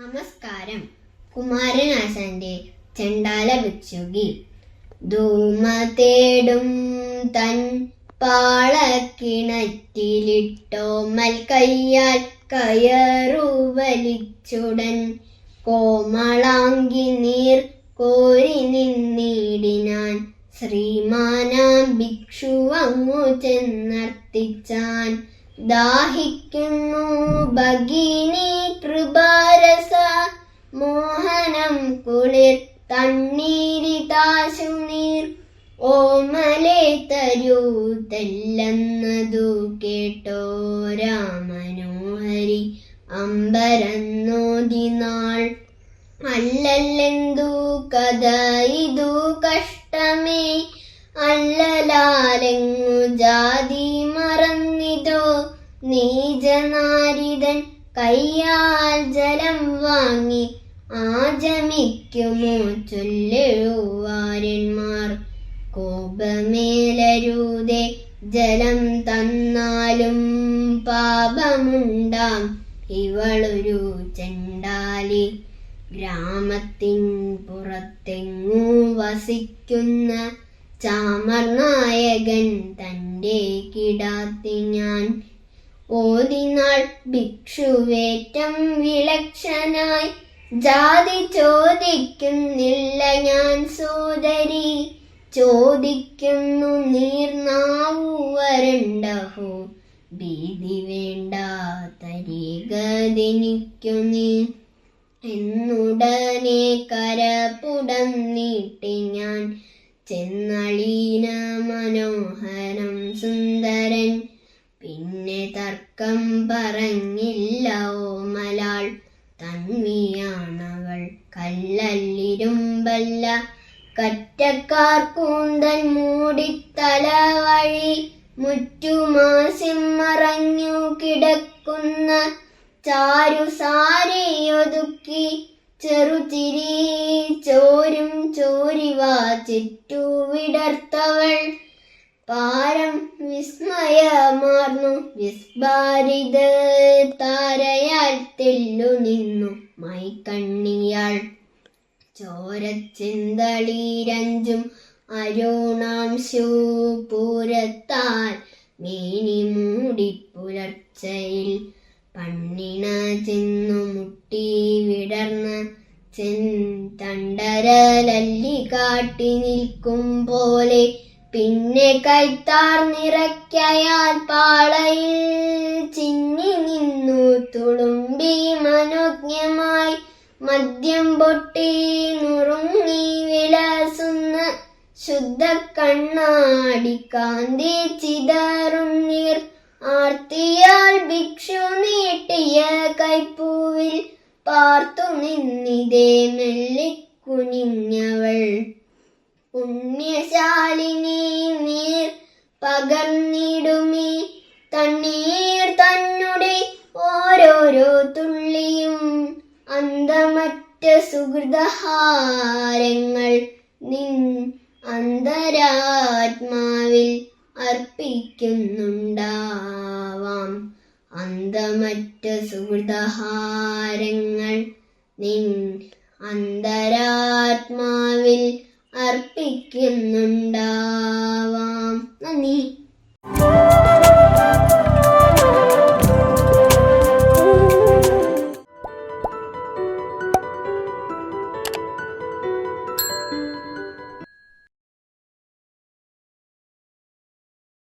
നമസ്കാരം. കുമാരനാശാന്റെ ചെണ്ടാല ഭിക്ഷുകി ധൂമ തേടും തൻ പാളക്കിണറ്റിലിട്ടോ കയ്യാൽ കയറു വലിച്ചുടൻ. കോമളാങ്കി നീർ കോരി നിന്നിടിനാൻ ശ്രീമാനാം ഭിക്ഷു അങ്ങു ചെന്നർത്തിച്ചാൻ ദാഹിക്കുന്നു ഭഗിനി കൃപാരസ മോഹനം കുളിർ തണ്ണീരിതാശു നീർ. ഓമലെ തരൂ തെല്ലെന്നതു കേട്ടോ രാമനോഹരി അമ്പരന്നോദിനാൾ അല്ലല്ലെന്തു കഥ ഇതു കഷ്ടമേ അല്ലലാലെങ്ങു ജാതി മറന്നിതോ? നീജനാരിതൻ കയ്യാൽ ജലം വാങ്ങി ആചമിക്കുമോ ചൊല്ലെഴുവാരന്മാർ കോപമേലരൂതെ ജലം തന്നാലും പാപമുണ്ടാം. ഇവളൊരു ചെണ്ടാലി. ഗ്രാമത്തിൻ പുറത്തെങ്ങു വസിക്കുന്ന ചാമർനായകൻ തന്റെ കിടാത്തി ഞാൻ. ഓതിനാൾ ഭിക്ഷുവേറ്റം വിലക്ഷനായി. ജാതി ചോദിക്കുന്നില്ല ഞാൻ സോദരി ചോദിക്കുന്നു നീർനാവു വരണ്ടഹോ ഭീതി വേണ്ട തരികതിനിക്കു നീ എന്നുടനെ കരപുടം നീട്ടി ഞാൻ. ചെന്നളീന മനോഹരം സുന്ദരൻ. പിന്നെ തർക്കം പറഞ്ഞില്ല ഓമലാൾ തന്മിയാണവൾ കല്ലല്ലിരുമ്പല്ല. കറ്റക്കാർ കൂന്തൽ മൂടിത്തല വഴി മുറ്റുമാസിമറഞ്ഞു കിടക്കുന്ന ചാരു ചെറുചിരി ചോരും ചോരിവാ ചുറ്റു വിടർത്തവൾ. പാരം വിസ്മയമാർന്നു. വിസ്ബാരിത താരയാൽ തെല്ലു നിന്നു മൈക്കണ്ണിയാൾ. ചോരച്ചിന്തളീരഞ്ചും അരുണാംശു പൂരത്താൽ മീനി മൂടി പുലർച്ചയിൽ പണ്ണിണ ചെന്നു മുട്ടി ചെന്തണ്ടരലല്ലി കാട്ടി നിൽക്കും പോലെ പിന്നെ കൈത്താർ നിറയ്ക്കയാൽ പാളയിൽ ചിന്നി നിന്നു. തുളുമ്പി മനോജ്ഞമായി മദ്യം പൊട്ടി നുറുങ്ങി വിലസുന്ന ശുദ്ധ കണ്ണാടി കാന്തി ചിതറും നീർ ആർത്തിയാൽ ഭിക്ഷു നീട്ടിയ കൈപ്പൂവിൽ പാർത്തു നിന്നിതേ മെല്ലിക്കുനിഞ്ഞവൾ പുണ്യശാലിനി നീർ പകർന്നിടുമി. തണ്ണീർ തന്നെ ഓരോരോ തുള്ളിയും അന്തമറ്റ സുഹൃതഹാരങ്ങൾ നിൻ അന്തരാത്മാവിൽ അർപ്പിക്കുന്നുണ്ടാവാം. അന്തമറ്റ സുഹൃതഹാരങ്ങൾ നിൻ അന്തരാത്മാവിൽ അർപ്പിക്കുന്നുണ്ടാവാം. നന്ദി.